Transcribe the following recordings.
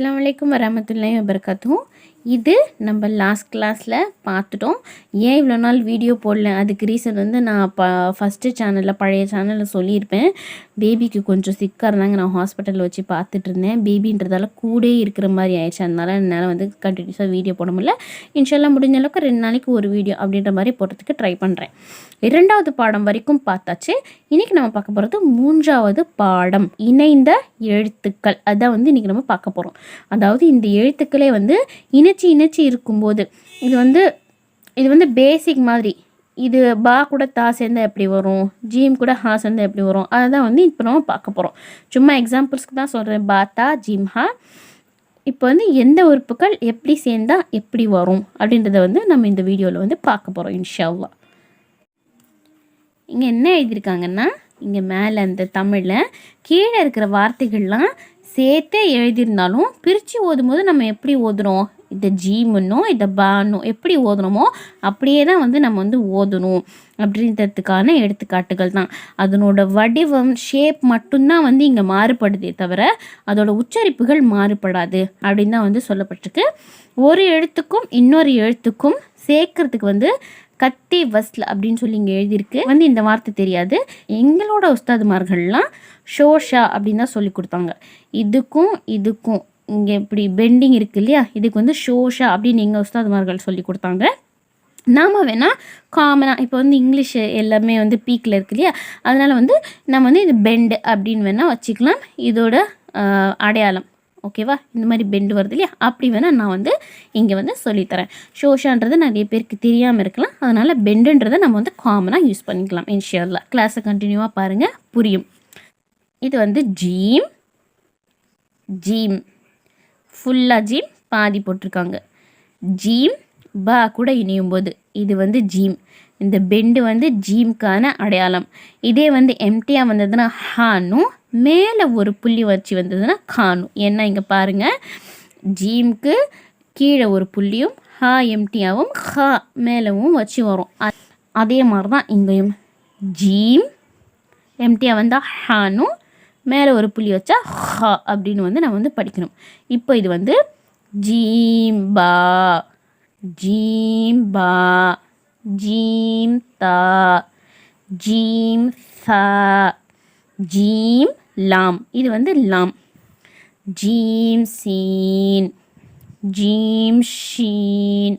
अल्लाम वरहमल वर्का இது நம்ம லாஸ்ட் கிளாஸில் பார்த்துட்டோம். ஏன் இவ்வளோ நாள் வீடியோ போடல? அதுக்கு ரீசன் வந்து நான் ப ஃபஸ்ட்டு சேனலில் பழைய சேனலில் சொல்லியிருப்பேன். பேபிக்கு கொஞ்சம் சிக்காக இருந்தாங்க. நான் ஹாஸ்பிட்டலில் வச்சு பார்த்துட்டு இருந்தேன். பேபின்றதால கூட இருக்கிற மாதிரி ஆயிடுச்சு. அதனால் என்னால் வந்து கண்டினியூஸாக வீடியோ போட முடியல. இன்ஷால்லாம் முடிஞ்ச அளவுக்கு ரெண்டு நாளைக்கு ஒரு வீடியோ அப்படின்ற மாதிரி போடுறதுக்கு ட்ரை பண்ணுறேன் இரண்டாவது பாடம் வரைக்கும் பார்த்தாச்சு. இன்றைக்கி நம்ம பார்க்க போகிறது மூன்றாவது பாடம் இணைந்த எழுத்துக்கள். அதான் வந்து இன்றைக்கி நம்ம பார்க்க போகிறோம் அதாவது இந்த எழுத்துக்களே வந்து இணைச்சி இணைச்சி இருக்கும்போது இது வந்து இது வந்து பேசிக் மாதிரி. இது பா கூட தா சேர்ந்தால் எப்படி வரும்? ஜீம் கூட ஹா சேர்ந்தால் எப்படி வரும்? அதை தான் வந்து இப்போ நம்ம பார்க்க போகிறோம் சும்மா எக்ஸாம்பிள்ஸ்க்கு தான் சொல்கிறேன் பா தா ஜீம் ஹா. இப்போ வந்து எந்த உறுப்புகள் எப்படி சேர்ந்தா எப்படி வரும்? அப்படின்றத வந்து நம்ம இந்த வீடியோவில் வந்து பார்க்க போகிறோம் இன்ஷால்லா இங்கே என்ன எழுதியிருக்காங்கன்னா இங்கே மேலே அந்த தமிழில் கீழே இருக்கிற வார்த்தைகள்லாம் சேர்த்தே எழுதியிருந்தாலும் பிரித்து ஓதும் போது நம்ம எப்படி ஓதுறோம்? இந்த ஜீமுன்னும் இந்த பானும் எப்படி ஓதணுமோ அப்படியே தான் வந்து நம்ம வந்து ஓதணும் அப்படின்றதுக்கான எடுத்துக்காட்டுகள் தான். அதனோட வடிவம் ஷேப் மட்டும்தான் வந்து இங்கே மாறுபடுதே தவிர அதோட உச்சரிப்புகள் மாறுபடாது அப்படின்னு தான் வந்து சொல்லப்பட்டிருக்கு. ஒரு எழுத்துக்கும் இன்னொரு எழுத்துக்கும் சேர்க்கறதுக்கு வந்து கத்தி வஸ்ல அப்படின்னு சொல்லி இங்கே எழுதியிருக்கு. வந்து இந்த வார்த்தை தெரியாது. எங்களோட உஸ்தாதுமார்கள்லாம் ஷோஷா அப்படின்னு தான் சொல்லி கொடுத்தாங்க. இதுக்கும் இதுக்கும் இங்கே இப்படி பெண்டிங் இருக்கு இல்லையா? இதுக்கு வந்து ஷோஷா அப்படின்னு எங்கள் உஸ்தாதுமார்கள் சொல்லி கொடுத்தாங்க. நாம் வேணால் காமனாக இப்போ வந்து இங்கிலீஷ் எல்லாமே வந்து பீக்கில் இருக்கு இல்லையா? அதனால் வந்து நம்ம வந்து இது பெண்டு அப்படின்னு வேணால் வச்சுக்கலாம். இதோட அடையாளம். ஓகேவா இந்த மாதிரி பெண்டு வருது இல்லையா? அப்படி வேணால் நான் வந்து இங்கே வந்து சொல்லித்தரேன். ஷோஷான்றது நிறைய பேருக்கு தெரியாமல் இருக்கலாம். அதனால் பெண்டுன்றதை நம்ம வந்து காமனாக யூஸ் பண்ணிக்கலாம் இன்ஷியரில் கிளாஸை கண்டினியூவாக பாருங்கள் புரியும். இது வந்து ஜீம் ஜீம் ஃபுல்லாக ஜீம் பாதி போட்டிருக்காங்க. ஜீம் பா கூட இணையும் போது இது வந்து ஜீம் இந்த பெண்டு வந்து ஜீம்க்கான அடையாளம். இதே வந்து எம்டியாக வந்ததுன்னா ஹானும் மேலே ஒரு புள்ளி வச்சு வந்ததுன்னா காணும் ஏன்னா இங்கே பாருங்கள் ஜீம்க்கு கீழே ஒரு புள்ளியும் ஹா எம்டியாகவும் ஹா மேலவும் வச்சு வரும். அதே மாதிரி தான் இங்கேயும். ஜீம் எம்டியாக வந்தால் ஹானும் மேலே ஒரு புள்ளி வச்சா ஹ அப்படின்னு வந்து நம்ம வந்து படிக்கணும். இப்போ இது வந்து ஜீம் பா ஜீம் பா ஜீம் தா ஜீம் சா ஜீம் லாம். இது வந்து லாம். ஜீம் சீன் ஜீம் ஷீன்.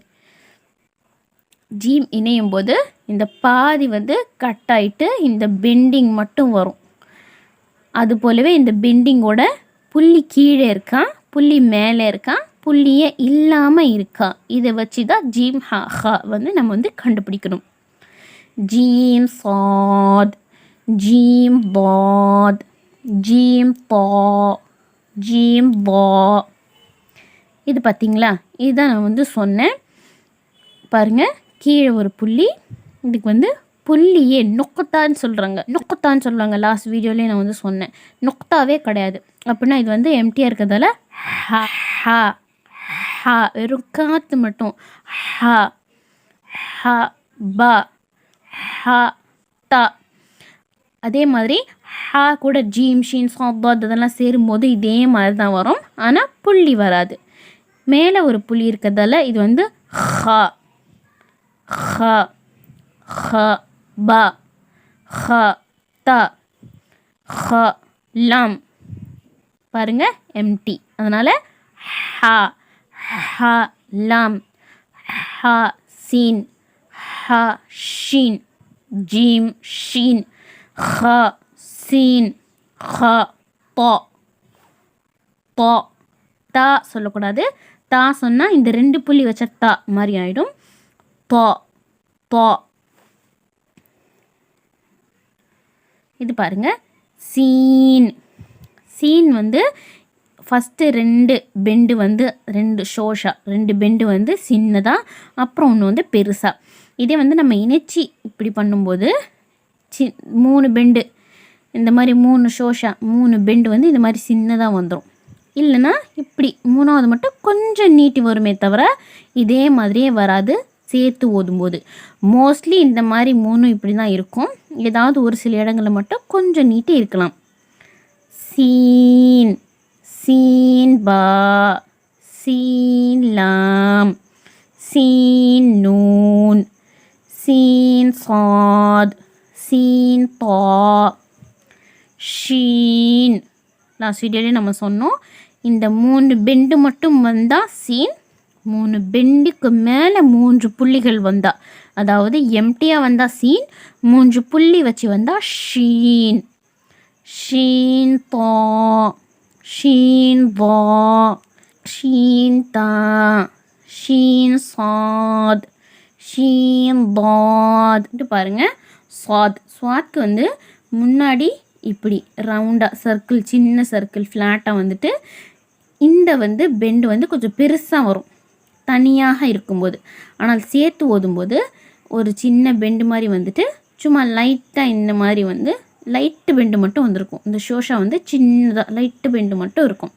ஜீம் இணையும் போது இந்த பாதி வந்து கட் ஆகிட்டு இந்த பெண்டிங் மட்டும் வரும். அது போலவே இந்த பெண்டிங்கோட புள்ளி கீழே இருக்கா புள்ளி மேலே இருக்கான் புள்ளியே இல்லாமல் இருக்கா? இதை வச்சு தான் ஜீம் ஹா ஹா வந்து நம்ம வந்து கண்டுபிடிக்கணும். ஜீம் சாத் ஜீம் பாத் ஜீம் பா ஜீம் பா இது பார்த்திங்களா? இதுதான் நான் வந்து சொன்னேன். பாருங்கள் கீழே ஒரு புள்ளி இதுக்கு வந்து புள்ளியே நொக்கத்தான்னு சொல்கிறாங்க நொக்கத்தான்னு சொல்லுவாங்க. லாஸ்ட் வீடியோலேயே நான் வந்து சொன்னேன். நொக்தாவே கிடையாது. அப்படின்னா இது வந்து எம்டியாக இருக்கிறதால ஹா ஹா ஹா. வெறும் காற்று மட்டும். ஹா ஹா பா ஹா தா. அதே மாதிரி ஹா கூட ஜீம் ஷீன் சாப்பாத் அதெல்லாம் சேரும்போது இதே மாதிரி தான் வரும். ஆனால் புள்ளி வராது. மேலே ஒரு புள்ளி இருக்கிறதால இது வந்து ஹா ஹா ஹ. ப ஹ த ஹ லம். பாருங்க எம்டி அதனால் ஹ ஹ லம். ஹ சீன். ஹ ஷீன். ஜீம் ஷீன். ஹ சீன். ஹ பா பா தா சொல்லக்கூடாது. தா சொன்னால் இந்த ரெண்டு புள்ளி வச்ச தா மாதிரி ஆகிடும் பா பா இது பாருங்க. சீன். சீன் வந்து ஃபஸ்ட்டு ரெண்டு பெண்டு வந்து ரெண்டு ஷோஷா ரெண்டு பெண்டு வந்து சின்னதாக அப்புறம் ஒன்று வந்து பெருசாக இதே வந்து நம்ம இணைச்சி இப்படி பண்ணும்போது சி மூணு பெண்டு இந்த மாதிரி மூணு ஷோஷா மூணு பெண்டு வந்து இந்த மாதிரி சின்னதாக வந்துடும் இல்லைன்னா இப்படி மூணாவது மட்டும் கொஞ்சம் நீட்டி வருமே தவிர இதே மாதிரியே வராது. சேர்த்து ஓதும்போது. மோஸ்ட்லி இந்த மாதிரி மூணும் இப்படி தான் இருக்கும். ஏதாவது ஒரு சில இடங்களில் மட்டும் கொஞ்சம் நீட்டி இருக்கலாம். சீன் சீன் பா சீன் லாம் சீன் நூன் சீன் சாத் சீன் தா ஷீன். லாஸ்ட் வீடியோலேயே நம்ம சொன்னோம். இந்த மூணு பெண்டு மட்டும் வந்தால் சீன் மூணு பெண்டுக்கு மேலே மூன்று புள்ளிகள் வந்தால் அதாவது எம்டியாக வந்தால் சீன் மூன்று புள்ளி வச்சு வந்தால் ஷீன். ஷீன் தோ. ஷீன் வா. ஷீன் தா. ஷீன் சாத். ஷீன் பாத். பாருங்கள் சாத். சுவாத்க்கு வந்து முன்னாடி இப்படி ரவுண்டாக சர்க்கிள் சின்ன சர்க்கிள் ஃப்ளாட்டாக வந்துட்டு இந்த வந்து பெண்டு வந்து கொஞ்சம் பெருசாக வரும். தனியாக இருக்கும்போது. ஆனால் சேர்த்து ஓதும்போது ஒரு சின்ன பெண்டு மாதிரி வந்துட்டு சும்மா லைட்டாக இந்த மாதிரி வந்து லைட்டு பெண்டு மட்டும் வந்திருக்கும். இந்த ஷோஷா வந்து சின்னதாக லைட்டு பெண்டு மட்டும் இருக்கும்.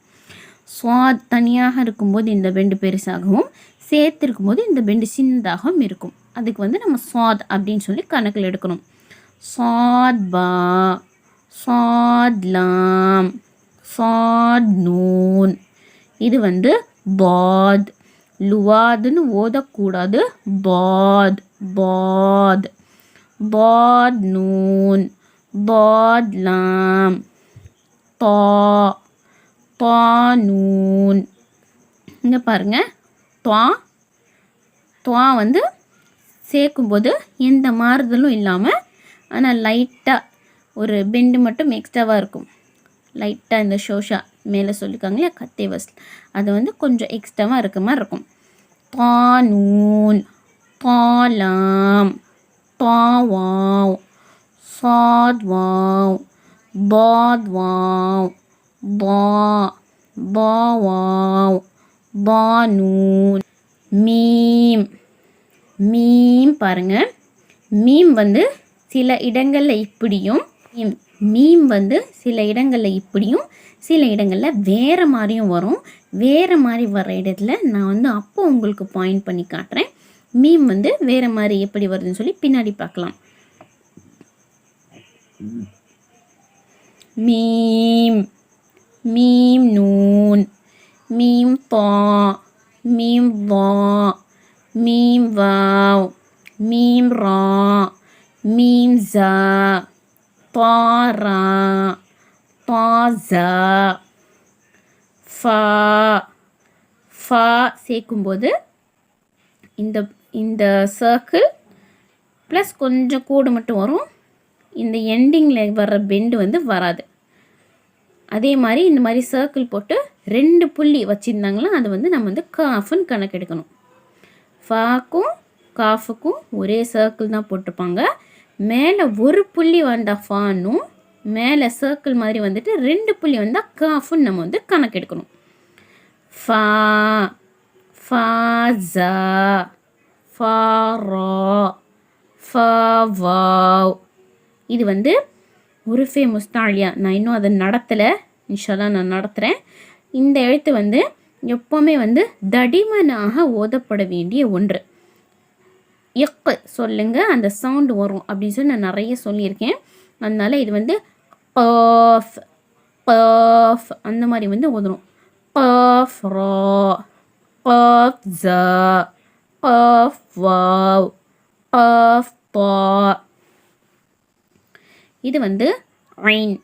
சுவாத் தனியாக இருக்கும்போது இந்த பெண்டு பெருசாகவும் சேர்த்து இருக்கும்போது இந்த பெண்டு சின்னதாகவும் இருக்கும். அதுக்கு வந்து நம்ம சுவாத் அப்படின்னு சொல்லி கணக்கில் எடுக்கணும். சாத் பா சாத் லாம் சாத் நூன் இது வந்து பாத் லுவாதுன்னு ஓதக்கூடாது. பாத் பாத். பாத் நூன் பாத் லாம். தா தா நூன். இங்கே பாருங்கள் துவா துவா வந்து சேர்க்கும்போது எந்த மாறுதலும் இல்லாமல் ஆனால் லைட்டாக ஒரு பெண்டு மட்டும் எக்ஸ்ட்ராவாக இருக்கும். லைட்டாக இந்த ஷோஷா மேலே சொல்லியிருக்காங்க இல்லையா? கத்தே வசல் அது வந்து கொஞ்சம் எக்ஸ்ட்ராவாக இருக்க மாதிரி இருக்கும். தானூன் தாலாம் தாவாவ் சாத்வாவ் பாத்வாவ் பா பாவாவ் பானூன் மீம். மீம் பாருங்கள் மீம் வந்து சில இடங்களில் இப்படியும் மீம் மீம் வந்து சில இடங்களில் இப்படியும் சில இடங்களில் வேறு மாதிரியும் வரும். வேறு மாதிரி வர இடத்துல நான் வந்து அப்போ உங்களுக்கு பாயிண்ட் பண்ணி காட்டுறேன். மீம் வந்து வேறு மாதிரி எப்படி வருதுன்னு சொல்லி பின்னாடி பார்க்கலாம். மீம் மீம் நூன் மீம் பா மீம் வா மீம் வாவ் மீம் ரா மீம் ஜா. பாரா பாசா ஃபா ஃபா சேர்க்கும்போது இந்த இந்த சர்க்கிள் ப்ளஸ் கொஞ்சம் கூடு மட்டும் வரும். இந்த எண்டிங்கில் வர்ற பெண்டு வந்து வராது. அதே மாதிரி இந்த மாதிரி சர்க்கிள் போட்டு ரெண்டு புள்ளி வச்சுருந்தாங்களா அது வந்து நம்ம வந்து காஃப்னு கணக்கெடுக்கணும். ஃபாக்கும் காஃபுக்கும் ஒரே சர்க்கிள் தான் போட்டிருப்பாங்க. மேலே ஒரு புள்ளி வந்தால் ஃபானும் மேலே சர்க்கிள் மாதிரி வந்துட்டு ரெண்டு புள்ளி வந்தால் காஃபுன்னு நம்ம வந்து கணக்கெடுக்கணும். ஃபா ஃபாஸா ஃபாரா ஃபா இது வந்து உருஃபே முஸ்தாலியா. நான் இன்னும் அதை நடத்தலை. இன்ஷால்லாம் நான் நடத்துகிறேன் இந்த எழுத்து வந்து எப்போவுமே வந்து தடிமனாக ஓதப்பட வேண்டிய ஒன்று. எக்கு சொல்லுங்க அந்த சவுண்டு வரும் அப்படின்னு சொல்லி நான் நிறைய சொல்லியிருக்கேன். அதனால இது வந்து பஃப் பஃப் அந்த மாதிரி வந்து ஓதணும். பஃப் ரா பஃப் ஜ பஃப் வாவ் பஃப் பா. இது வந்து ஐன்.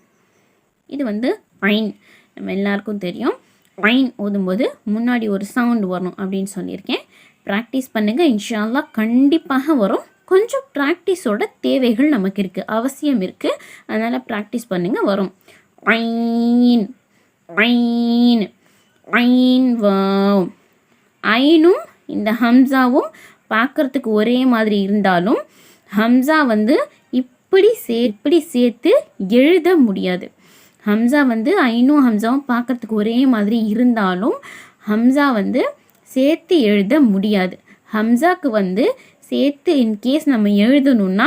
இது வந்து ஐன். நம்ம எல்லாருக்கும் தெரியும். ஐன் ஓதும்போது முன்னாடி ஒரு சவுண்டு வரணும் அப்படின்னு சொல்லியிருக்கேன். ப்ராக்டிஸ் பண்ணுங்கள் இன்ஷால்லா கண்டிப்பாக வரும். கொஞ்சம் ப்ராக்டிஸோட தேவைகள் நமக்கு இருக்குது அவசியம் இருக்குது அதனால் ப்ராக்டிஸ் பண்ணுங்கள் வரும். ஐன் ஐன் ஐன் வாவ். ஐனும் இந்த ஹம்சாவும் பார்க்குறதுக்கு ஒரே மாதிரி இருந்தாலும் ஹம்சா வந்து இப்படி சே இப்படி சேர்த்து எழுத முடியாது. ஹம்சா வந்து ஐனும் ஹம்சாவும் பார்க்குறதுக்கு ஒரே மாதிரி இருந்தாலும் ஹம்சா வந்து சேர்த்து எழுத முடியாது. ஹம்சாக்கு வந்து சேர்த்து இன்கேஸ் நம்ம எழுதணுன்னா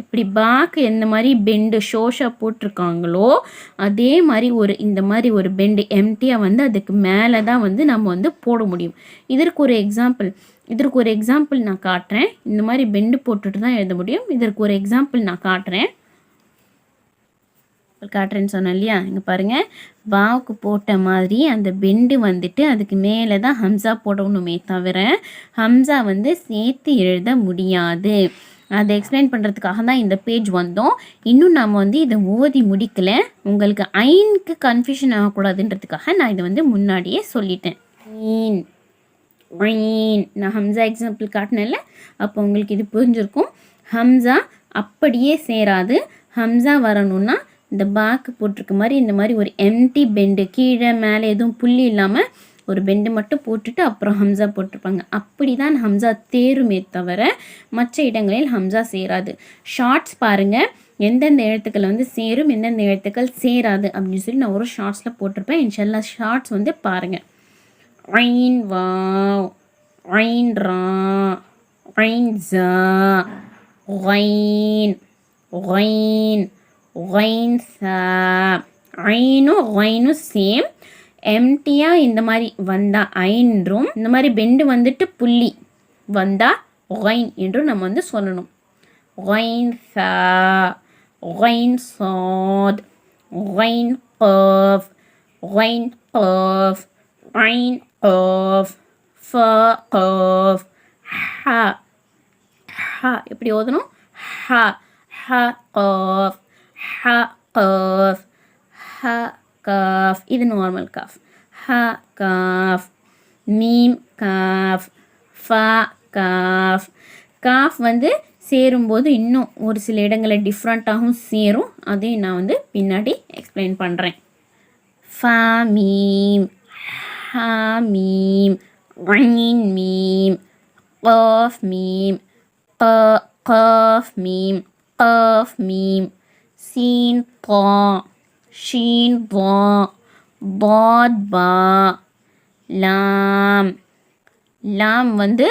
இப்படி பாக்கு எந்த மாதிரி பெண்டு ஷோஷா போட்டிருக்காங்களோ அதே மாதிரி ஒரு இந்த மாதிரி ஒரு பெண்டு எம்டியாக வந்து அதுக்கு மேலே தான் வந்து நம்ம வந்து போட முடியும். இதற்கு ஒரு எக்ஸாம்பிள் இதற்கு ஒரு எக்ஸாம்பிள் நான் காட்டுறேன். இந்த மாதிரி பெண்டு போட்டுட்டு தான் எழுத முடியும். இதற்கு ஒரு எக்ஸாம்பிள் நான் காட்டுறேன். காட்டுறேன்னு சொன்னேன் இல்லையா? இங்கே பாருங்கள் வாவுக்கு போட்ட மாதிரி அந்த பெண்டு வந்துட்டு அதுக்கு மேலே தான் ஹம்சா போடணுமே தவிர ஹம்சா வந்து சேர்த்து எழுத முடியாது. அதை எக்ஸ்பிளைன் பண்ணுறதுக்காக தான் இந்த பேஜ் வந்தோம். இன்னும் நாம் வந்து இதை ஓதி முடிக்கலை. உங்களுக்கு ஐனுக்கு கன்ஃபியூஷன் ஆகக்கூடாதுன்றதுக்காக நான் இதை வந்து முன்னாடியே சொல்லிட்டேன். ஐன் ஐன். நான் ஹம்சா எக்ஸாம்பிள் காட்டினேன்ல அப்போ உங்களுக்கு இது புரிஞ்சிருக்கும். ஹம்சா அப்படியே சேராது. ஹம்சா வரணும்னா இந்த பேக்கு போட்டிருக்க மாதிரி இந்த மாதிரி ஒரு எம்டி பெண்டு கீழே மேலே எதுவும் புள்ளி இல்லாமல் ஒரு பெண்டு மட்டும் போட்டுட்டு அப்புறம் ஹம்சா போட்டிருப்பாங்க. அப்படி தான் ஹம்சா தேருமே தவிர மற்ற இடங்களில் ஹம்சா சேராது. ஷார்ட்ஸ் பாருங்கள் எந்தெந்த எழுத்துக்கள் வந்து சேரும் எந்தெந்த எழுத்துக்கள் சேராது அப்படின்னு சொல்லி நான் ஒரு ஷார்ட்ஸில் போட்டிருப்பேன். இன்ஷல்லா ஷார்ட்ஸ் வந்து பாருங்கள் ஐன் வா ஐன் ரா ஐன் ஜா ஒயின் ஒயின் ஒயின் ஐனும் ஒயினும் சேம். எம்டியாக இந்த மாதிரி வந்தால் ஐன்றும் இந்த மாதிரி பெண்டு வந்துட்டு புள்ளி வந்தால் ஒயின் என்றும் நம்ம வந்து சொல்லணும். ஒயின் சா ஒயின் சாத். ஒயின் கஃப் ஒயின் கஃப் ஐன் கஃப் ஃப கஃப் ஹ. ஹ. எப்படி ஓதணும்? ஹ. ஹ ஆஃப் ஹ கஃப் ஹ கஃப் இது நார்மல் கஃப் ஹ கஃப் மீம் கஃப் ஃப கஃப் காஃப் வந்து சேரும்போது இன்னும் ஒரு சில இடங்களில் டிஃப்ரெண்ட்டாகவும் சேரும் அதையும் நான் வந்து பின்னாடி எக்ஸ்பிளைன் பண்ணுறேன் ஃபா மீம் ஹா மீம் ஐன் மீம் கஃப் மீம் ق قاف ميم قاف ميم சீன் பா ஷீன் பா பாத் பா லாம். லாம் வந்து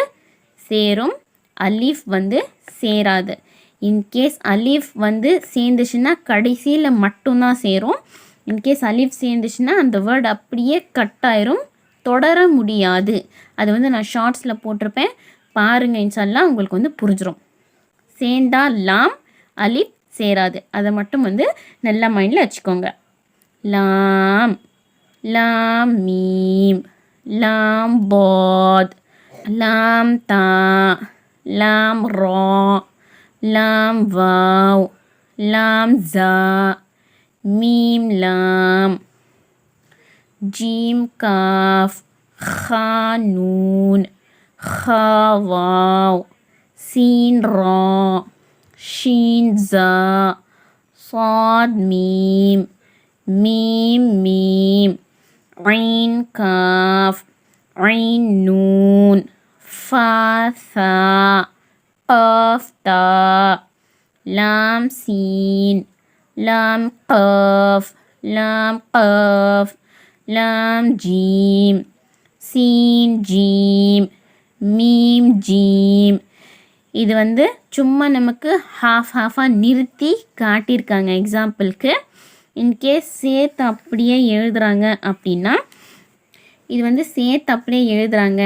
சேரும் அலீஃப் வந்து சேராது. இன்கேஸ் அலீஃப் வந்து சேர்ந்துச்சுன்னா கடைசியில் மட்டும்தான் சேரும். இன்கேஸ் அலீஃப் சேர்ந்துச்சுன்னா அந்த வேர்டு அப்படியே கட் ஆயிரும் தொடர முடியாது. அது வந்து நான் ஷார்ட்ஸில் போட்டிருப்பேன். பாருங்கள் இன்ஷால்லாம் உங்களுக்கு வந்து புரிஞ்சிடும் சேர்ந்தா லாம் அலிப் சேராது அதை மட்டும் வந்து நல்லா மைண்டில் வச்சுக்கோங்க லாம் லாம் மீம் லாம் பாத் லாம் தா லாம் ரா லாம் வாவ் லாம் ஜா மீம் லாம் ஜீம் காஃப் ஹா நூன் خا واو سين را شين زا صاد ميم. ميم ميم. عين كاف. عين نون. فا ثا. قاف تا. لام سين. لام قاف. لام قاف. لام جيم. سين جيم. ميم جيم. இது வந்து சும்மா நமக்கு ஹாஃப் ஹாஃபாக நிறுத்தி காட்டியிருக்காங்க எக்ஸாம்பிளுக்கு இன்கேஸ் சேர்த்து அப்படியே எழுதுகிறாங்க அப்படின்னா இது வந்து சேர்த்து அப்படியே எழுதுகிறாங்க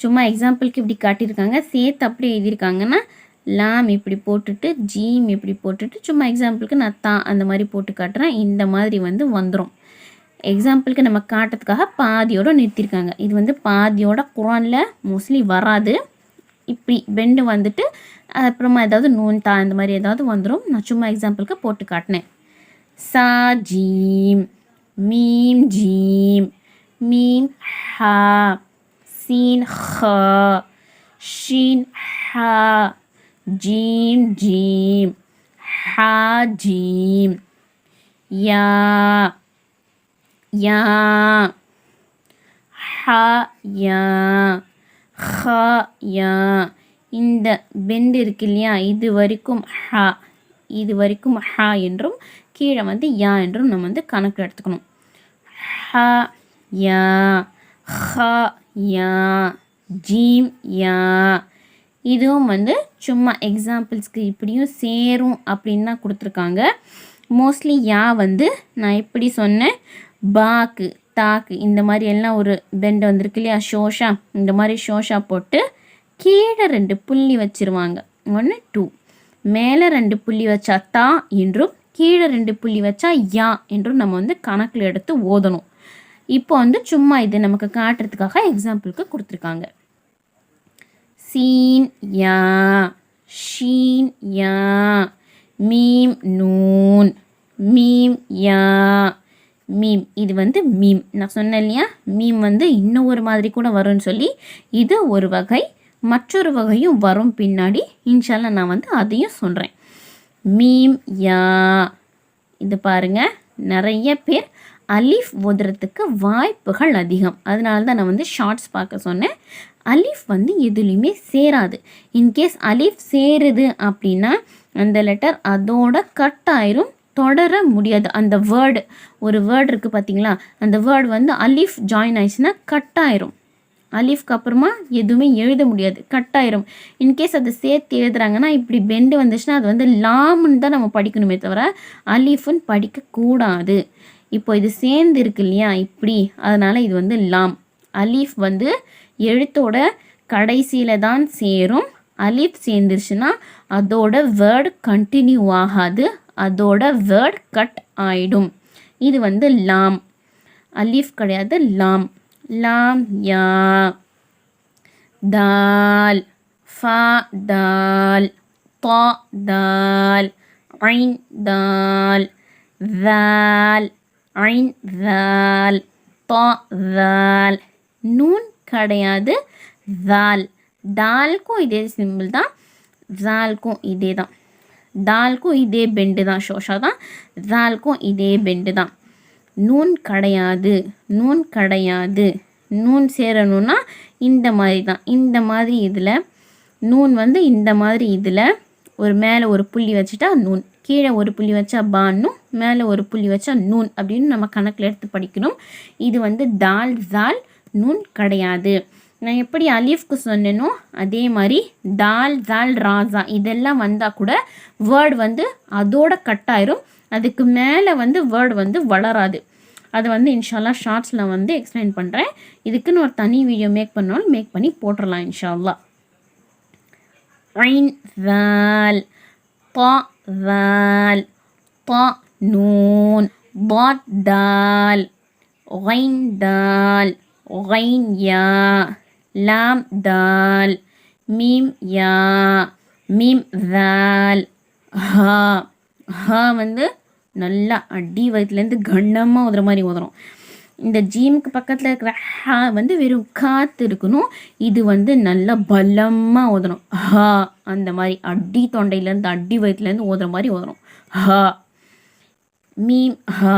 சும்மா எக்ஸாம்பிளுக்கு இப்படி காட்டியிருக்காங்க சேர்த்து அப்படியே எழுதியிருக்காங்கன்னா லாம் இப்படி போட்டுட்டு ஜீம் இப்படி போட்டுட்டு சும்மா எக்ஸாம்பிளுக்கு நான் தா அந்த மாதிரி போட்டு காட்டுறேன். இந்த மாதிரி வந்து வந்துடும் எக்ஸாம்பிளுக்கு நம்ம காட்டுறதுக்காக பாதியோடு நிறுத்தியிருக்காங்க. இது வந்து பாதியோட குரானில் மோஸ்ட்லி வராது. இப்படி பெண்டு வந்துட்டு அப்புறமா ஏதாவது நூன் தா இந்த மாதிரி ஏதாவது வந்துடும் நான் சும்மா எக்ஸாம்பிளுக்கு போட்டு காட்டினேன். சா ஜீம் மீம் ஜீம் மீம் ஹா சீன் ஹ ஷீன் ஹா ஜீம் ஜீம் ஹா ஜீம் யா யா ஹ யா. ஹ யா இந்த பெண்டு இருக்கு இல்லையா? இது வரைக்கும் ஹ இது வரைக்கும் ஹ என்றும் கீழே வந்து யா என்றும் நம்ம வந்து கணக்கு எடுத்துக்கணும். ஹ யா ஹ யா ஜீம் யா இதுவும் வந்து சும்மா எக்ஸாம்பிள்ஸ்க்கு இப்படியும் சேரும் அப்படின்னு தான் கொடுத்துருக்காங்க. மோஸ்ட்லி யா வந்து நான் எப்படி சொன்னேன். பாக்கு. தாக்கு இந்த மாதிரி எல்லாம் ஒரு பெண்டு வந்திருக்கு இல்லையா? ஷோஷா இந்த மாதிரி ஷோஷா போட்டு கீழே ரெண்டு புள்ளி வச்சுருவாங்க. ஒன்று டூ மேலே ரெண்டு புள்ளி வச்சா தா என்றும் கீழே ரெண்டு புள்ளி வச்சா யா என்றும் நம்ம வந்து கணக்கில் எடுத்து ஓதணும். இப்போ வந்து சும்மா இது நமக்கு காட்டுறதுக்காக எக்ஸாம்பிளுக்கு கொடுத்துருக்காங்க. சீன் யா. ஷீன் யா. மீம் நூன். மீம் யா. மீம். இது வந்து மீம். நான் சொன்னேன் இல்லையா? மீம் வந்து இன்னும் ஒரு மாதிரி கூட வரும்னு சொல்லி இது ஒரு வகை மற்றொரு வகையும் வரும் பின்னாடி. இன்ஷால்லா நான் வந்து அதையும் சொல்கிறேன் மீம் யா. இது பாருங்கள் நிறைய பேர் அலீஃப் ஓதுறதுக்கு வாய்ப்புகள் அதிகம். அதனால தான் நான் வந்து ஷார்ட்ஸ் பார்க்க சொன்னேன். அலீஃப் வந்து எதுலேயுமே சேராது. இன்கேஸ் அலீஃப் சேருது அப்படின்னா அந்த லெட்டர் அதோட கட் ஆயிரும். தொடர முடியாது. அந்த வேர்டு ஒரு வேர்டு இருக்குது பார்த்தீங்களா அந்த வேர்டு வந்து அலீஃப் ஜாயின் ஆயிடுச்சுன்னா கட் ஆயிரும் அலிஃப்க்கு அப்புறமா எதுவுமே எழுத முடியாது. கட் ஆயிரும் இன்கேஸ் அதை சேர்த்து எழுதுறாங்கன்னா இப்படி பெண்டு வந்துச்சுன்னா அது வந்து லாம்னு தான் நம்ம படிக்கணுமே தவிர அலீஃப்னு படிக்கக்கூடாது இப்போ இது சேர்ந்து இருக்கு இல்லையா? இப்படி. அதனால் இது வந்து லாம். அலீஃப் வந்து எழுத்தோட கடைசியில் தான் சேரும். அலீஃப் சேர்ந்துருச்சுன்னா அதோட வேர்டு கண்டினியூ ஆகாது. அதோட வேர்ட் கட் ஆயிடும். இது வந்து லாம். அலீஃப் கிடையாது லாம். லாம் யா. தால். ஃபா தால். தா தால். ஐன் தால். தால் ஐன் தால் பா தால் நூன் கிடையாது தால் தால்க்கும் இதே சிம்பிள் தான் ஜால்க்கும் இதே தான். தாலுக்கும் இதே பெண்டு தான் ஷோஷா தான் தாலுக்கும் இதே பெண்டு தான் நூன் கிடையாது நூன் கிடையாது நூன் சேரணும்னா இந்த மாதிரி தான் இந்த மாதிரி இதில் நூன் வந்து இந்த மாதிரி இதில் ஒரு மேலே ஒரு புள்ளி வச்சுட்டா நூன். கீழே ஒரு புள்ளி வச்சா பான்னும் மேலே ஒரு புள்ளி வச்சா நூன் அப்படின்னு நம்ம கணக்கில் எடுத்து படிக்கணும். இது வந்து தால் ஜால் நூன் கிடையாது. நான் எப்படி அலீஃப்க்கு சொன்னேனோ அதே மாதிரி தால் ஜால் ராசா இதெல்லாம் வந்தால் கூட வேர்டு வந்து அதோட கட் ஆயிரும். அதுக்கு மேலே வந்து வேர்டு வந்து வளராது. அது வந்து இன்ஷால்லா ஷார்ட்ஸில் வந்து எக்ஸ்பிளைன் பண்ணுறேன் இதுக்குன்னு ஒரு தனி வீடியோ மேக் பண்ணாலும் மேக் பண்ணி போட்டுடலாம் இன்ஷால்லா ஐன் வால் பா வால் பா நூன் பாட் டால் ஒயின் டால் ஒயின் யா லாம் தால் மீம் யா மீம் வேல் ஹா. ஹா வந்து நல்லா அடி வயிற்றுலேருந்து கண்ணமாக ஓதுற மாதிரி ஓதுறோம் இந்த ஜீமுக்கு பக்கத்தில் இருக்கிற ஹா வந்து வெறும் காற்று இருக்கணும். இது வந்து நல்லா பலமாக ஓதணும் ஹா அந்த மாதிரி அடி தொண்டையிலேருந்து அடி வயிற்றுலேருந்து ஓதுற மாதிரி ஓதுறோம் ஹா. மீம் ஹா.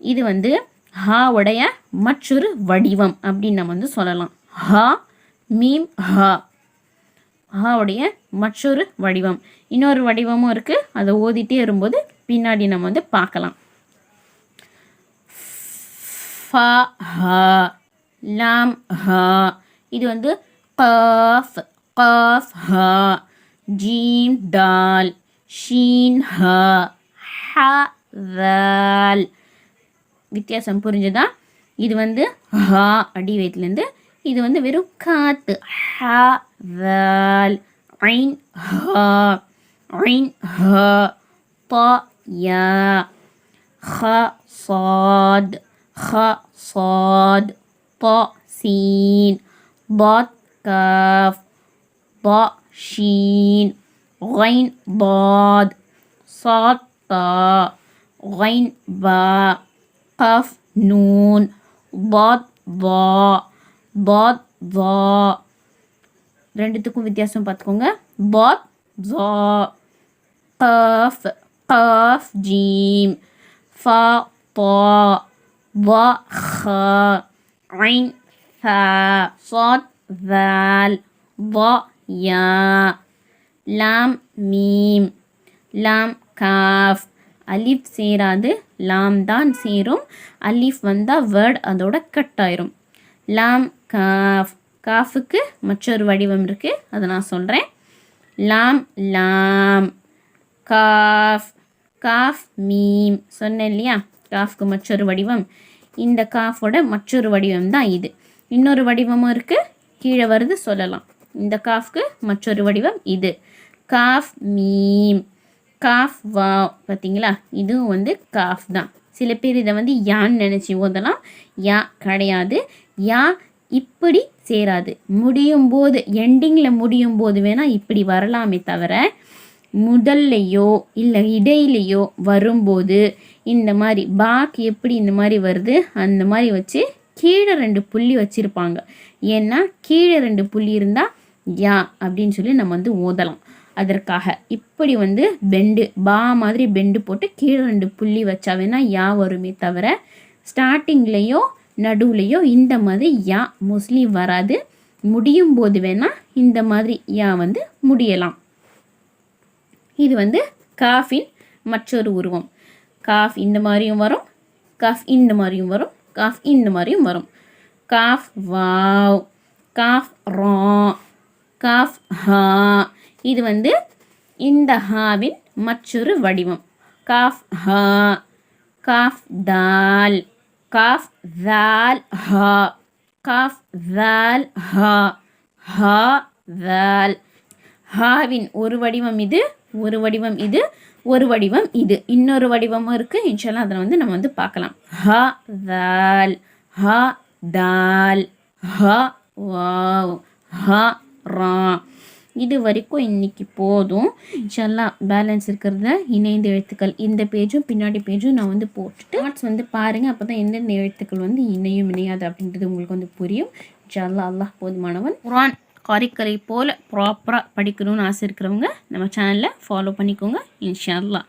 இது வந்து ஹாவுடைய மற்றொரு வடிவம் அப்படின்னு நம்ம வந்து சொல்லலாம். ஹா மீம் ஹா. ஹாவுடைய மற்றொரு வடிவம். இன்னொரு வடிவமும் இருக்குது அதை ஓதிட்டே வரும்போது பின்னாடி நம்ம வந்து பார்க்கலாம். ஃபா ஹா லாம் ஹா. இது வந்து கஃப் கஃப் ஹா. ஜீம் தால் ஷீன் ஹா. ஹ தால் வித்தியாசம் புரிஞ்சுதா? இது வந்து ஹா அடி வயிற்றுலேருந்து இது வந்து வெறும் காத்து ஹா தால் ஐன் ஹா ஐன் ஹா طا يا خ صاد خ صاد طا سين ضاد كاف ضاء شين غين ضاد صاد طاء غين باء قاف نون ضاد ضاء பாத் வா ரெண்டுத்துக்கும் வித்தியாசம் பார்த்துக்கோங்க. பாத் வா கஃப் கஃப் ஜீம் ஃபா பா வா ஹ ஐன் ஹ ஃபாத் வால் வா யா லாம் மீம் லாம் காஃப் அலிஃப் சேராது. லாம் தான் சேரும். அலிஃப் வந்தால் வேர்ட் அதோட கட் ஆயிரும். லாம் காஃப் காஃபுக்கு மற்றொரு வடிவம் இருக்குது அதை நான் சொல்கிறேன் லாம் லாம். காஃப் காஃப் மீம். சொன்னேன் இல்லையா? காஃப்க்கு மற்றொரு வடிவம். இந்த காஃபோட மற்றொரு வடிவம் தான் இது. இன்னொரு வடிவமும் இருக்குது கீழே வருது சொல்லலாம். இந்த காஃப்க்கு மற்றொரு வடிவம் இது. காஃப் மீம். காஃப் வா பார்த்தீங்களா? இதுவும் வந்து காஃப் தான். சில பேர் இதை வந்து யான்னு நினச்சி ஓதலாம். யா கிடையாது. யா இப்படி சேராது. முடியும் போது எண்டிங்கில் முடியும் போது வேணால் இப்படி வரலாமே தவிர முதல்லையோ இல்லை இடையிலையோ வரும்போது இந்த மாதிரி பாக் எப்படி இந்த மாதிரி வருது அந்த மாதிரி வச்சு கீழே ரெண்டு புள்ளி வச்சுருப்பாங்க. ஏன்னா கீழே ரெண்டு புள்ளி இருந்தால் யா அப்படின்னு சொல்லி நம்ம வந்து ஓதலாம். அதற்காக இப்படி வந்து பெண்டு பா மாதிரி பெண்டு போட்டு கீழே ரெண்டு புள்ளி வச்சா வேணால் யா வருமே தவிர ஸ்டார்டிங்லேயோ நடுவுலையோ இந்த மாதிரி யா மோஸ்ட்லி வராது. முடியும் போது வேணால் இந்த மாதிரி யா வந்து முடியலாம். இது வந்து காஃபின் மற்றொரு உருவம். காஃப் இந்த மாதிரியும் வரும் காஃப் இந்த மாதிரியும் வரும் காஃப் இந்த மாதிரியும் வரும். காஃப் வாவ் காஃப் ரா காஃப் ஹா இது வந்து இந்த ஹாவின் மற்றொரு வடிவம். காஃப் ஹா காஃப் தால் காஃப் தால் ஹா காஃப் தால் ஹா ஹா தால் ஹாவின் ஒரு வடிவம் இது ஒரு வடிவம் இது ஒரு வடிவம் இது. இன்னொரு வடிவமும் இருக்குது இன்ஷால்லாம் அதில் வந்து நம்ம வந்து பார்க்கலாம். ஹ தால் ஹ தால் ஹ வாவ் ஹ ரா. இது வரைக்கும் இன்றைக்கி போதும். இன்ஷால்லா பேலன்ஸ் இருக்கிறத இணைந்த எழுத்துக்கள் இந்த பேஜும் பின்னாடி பேஜும் நான் வந்து போட்டுட்டு ஆர்ட்ஸ் வந்து பாருங்கள் அப்போ தான் எந்தெந்த எழுத்துக்கள் வந்து இணையும் இணையாது அப்படின்றது உங்களுக்கு வந்து புரியும். இன்ஷல்லா அல்லாஹ் போதுமானவன். குரான் காரிக்கலை போல் ப்ராப்பராக படிக்கணும்னு ஆசை இருக்கிறவங்க நம்ம சேனலில் ஃபாலோ பண்ணிக்கோங்க. இன்ஷா அல்லாஹ்